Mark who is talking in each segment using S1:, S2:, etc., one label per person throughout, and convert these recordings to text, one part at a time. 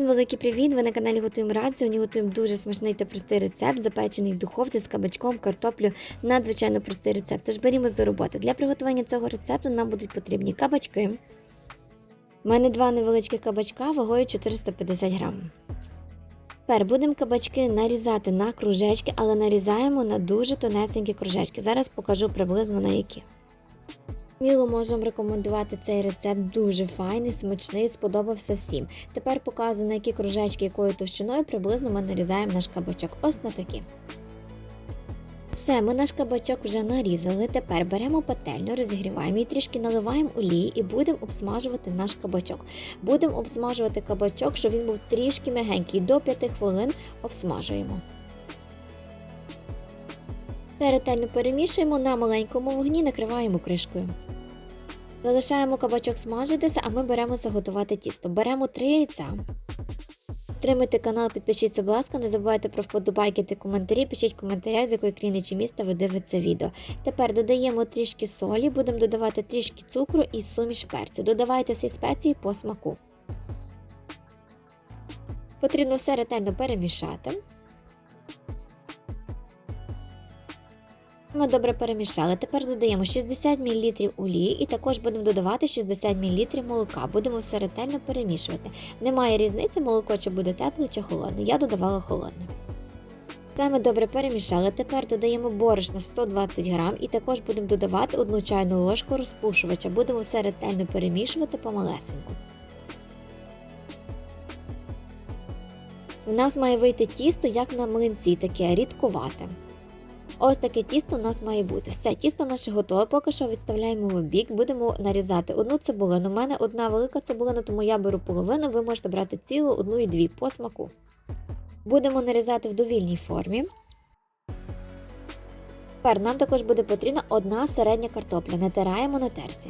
S1: Великий привіт! Ви на каналі Готуємо Рад. Сьогодні готуємо дуже смачний та простий рецепт, запечений в духовці з кабачком, картоплю. Надзвичайно простий рецепт. Тож берімо до роботи. Для приготування цього рецепту нам будуть потрібні кабачки. У мене два невеличких кабачка вагою 450 грам. Тепер будемо кабачки нарізати на кружечки, але нарізаємо на дуже тонесенькі кружечки. Зараз покажу приблизно на які. Сміло можемо рекомендувати цей рецепт дуже файний, смачний, сподобався всім. Тепер показую, на які кружечки якою товщиною приблизно ми нарізаємо наш кабачок. Ось на такі. Все, ми наш кабачок вже нарізали. Тепер беремо пательню, розігріваємо її, трішки наливаємо олії і будемо обсмажувати наш кабачок. Будемо обсмажувати кабачок, щоб він був трішки м'ягенький. До 5 хвилин обсмажуємо. Все ретельно перемішуємо на маленькому вогні, накриваємо кришкою. Залишаємо кабачок смажитися, а ми беремо заготувати тісто. Беремо 3 яйця. Підтримуйте канал, підпишіться, будь ласка, не забувайте про вподобайки та коментарі, пишіть в коментарях, з якої країни чи міста ви дивитеся відео. Тепер додаємо трішки солі, будемо додавати трішки цукру і суміш перцю. Додавайте всі спеції по смаку. Потрібно все ретельно перемішати. Ми добре перемішали. Тепер додаємо 60 мл олії і також будемо додавати 60 мл молока. Будемо все ретельно перемішувати. Немає різниці, молоко чи буде тепле чи холодне. Я додавала холодне. Це ми добре перемішали. Тепер додаємо борошна 120 грам і також будемо додавати одну чайну ложку розпушувача. Будемо все ретельно перемішувати помалесеньку. У нас має вийти тісто, як на млинці, таке рідкувате. Ось таке тісто у нас має бути. Все, тісто наше готове. Поки що відставляємо в бік, будемо нарізати одну цибулину. У мене одна велика цибулина, тому я беру половину. Ви можете брати цілу, одну і дві по смаку. Будемо нарізати в довільній формі. Тепер нам також буде потрібна одна середня картопля. Натираємо на терці.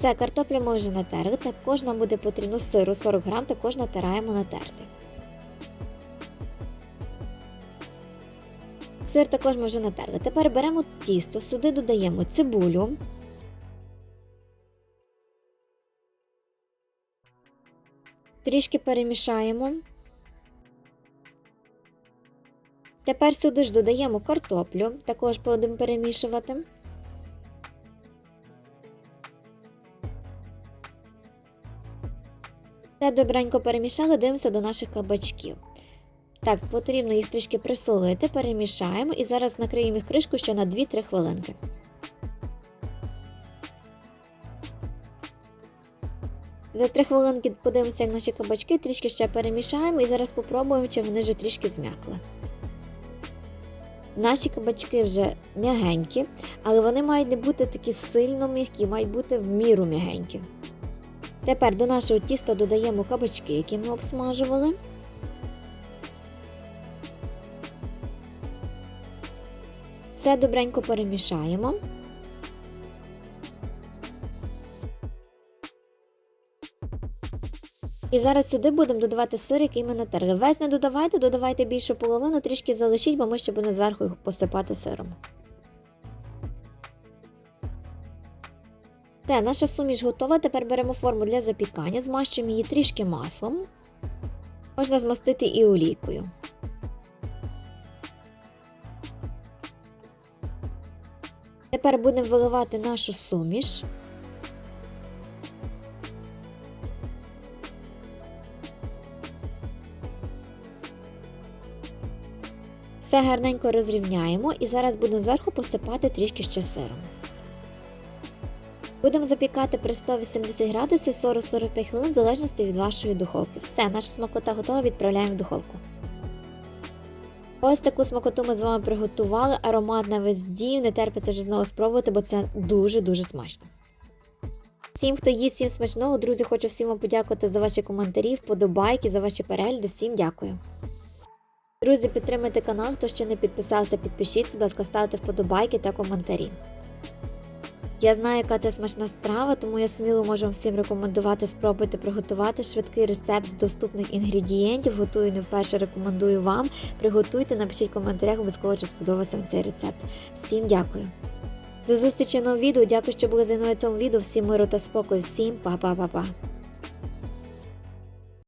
S1: Все, картопля ми вже натерли, також нам буде потрібно сиру 40 грам, також натираємо на терці. Сир також ми вже натерли. Тепер беремо тісто, сюди додаємо цибулю. Трішки перемішаємо. Тепер сюди ж додаємо картоплю, також будемо перемішувати. Добренько перемішали, дивимося до наших кабачків. Так, потрібно їх трішки присолити, перемішаємо і зараз накриємо їх кришку ще на 2-3 хвилинки. За 3 хвилинки подивимося, як наші кабачки, трішки ще перемішаємо і зараз спробуємо, чи вони вже трішки зм'якли. Наші кабачки вже м'ягенькі, але вони мають не бути такі сильно м'які, мають бути в міру м'ягенькі. Тепер до нашого тіста додаємо кабачки, які ми обсмажували. Все добренько перемішаємо. І зараз сюди будемо додавати сир, який ми натерли. Весь не додавайте, додавайте більшу половину, трішки залишіть, бо ми ще будемо зверху його посипати сиром. Те, наша суміш готова. Тепер беремо форму для запікання, змащуємо її трішки маслом. Можна змастити і олійкою. Тепер будемо виливати нашу суміш. Все гарненько розрівняємо і зараз будемо зверху посипати трішки ще сиром. Будемо запікати при 180 градусів 40-45 хвилин в залежності від вашої духовки. Все, наша смакота готова, відправляємо в духовку. Ось таку смакоту ми з вами приготували. Аромат на. Не терпиться вже знову спробувати, бо це дуже-дуже смачно. Всім, хто їсть, всім смачного, друзі, хочу всім вам подякувати за ваші коментарі, вподобайки, за ваші перегляди. Всім дякую. Друзі, підтримайте канал, хто ще не підписався, підпишіться, будь ласка, ставте вподобайки та коментарі. Я знаю, яка це смачна страва, тому я сміло можу вам всім рекомендувати спробуйте приготувати швидкий рецепт з доступних інгредієнтів. Готую не вперше, рекомендую вам. Приготуйте, напишіть в коментарях, обов'язково чи сподобався вам цей рецепт. Всім дякую! До зустрічі в новому відео. Дякую, що були зі мною в цьому відео. Всім миру та спокою. Всім па-па-па-па.